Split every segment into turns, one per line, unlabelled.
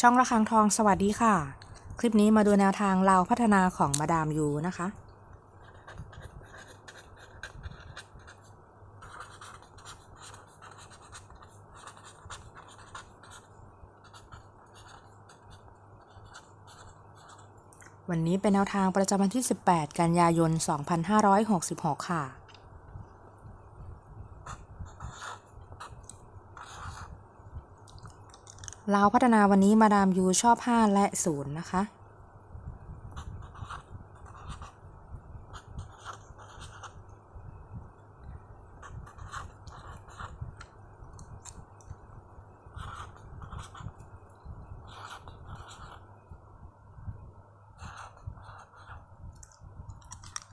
ช่องระฆังทองสวัสดีค่ะ คลิปนี้มาดูแนวทางเราพัฒนาของมาดามยูนะคะ วันนี้เป็นแนวทางประจำวันที่ 18 กันยายน 2566 ค่ะ ลาวพัฒนาวันนี้มาดามยูชอบ 5 และ 0 นะคะ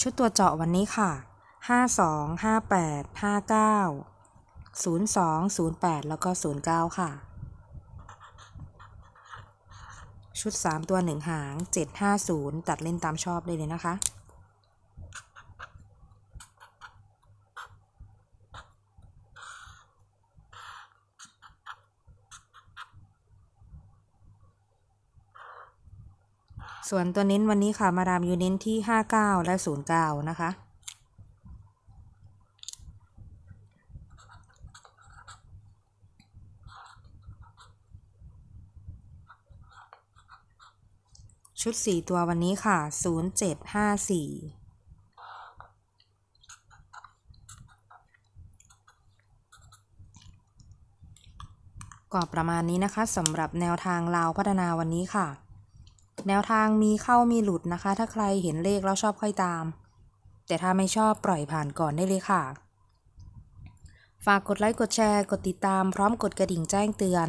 ชุดตัวเจาะวันนี้ค่ะ 52 58 59 02 08 แล้วก็ 09 ค่ะ ชุด 3 ตัว 1 หาง 750 ตัดเล่นตามชอบได้เลยนะคะ ส่วนตัวเน้นวันนี้ค่ะ มาดามยูเน้นที่ 59 และ 09 นะคะ ชุด 4 ตัววันนี้ค่ะ 0754ก็ประมาณนี้นะคะสำหรับแนวทางลาวพัฒนาวันนี้ค่ะ แนวทางมีเข้ามีหลุดนะคะ ถ้าใครเห็นเลขแล้วชอบค่อยตาม แต่ถ้าไม่ชอบปล่อยผ่านก่อนได้เลยค่ะ ฝากกดไลค์กดแชร์ กดติดตามพร้อมกดกระดิ่งแจ้งเตือน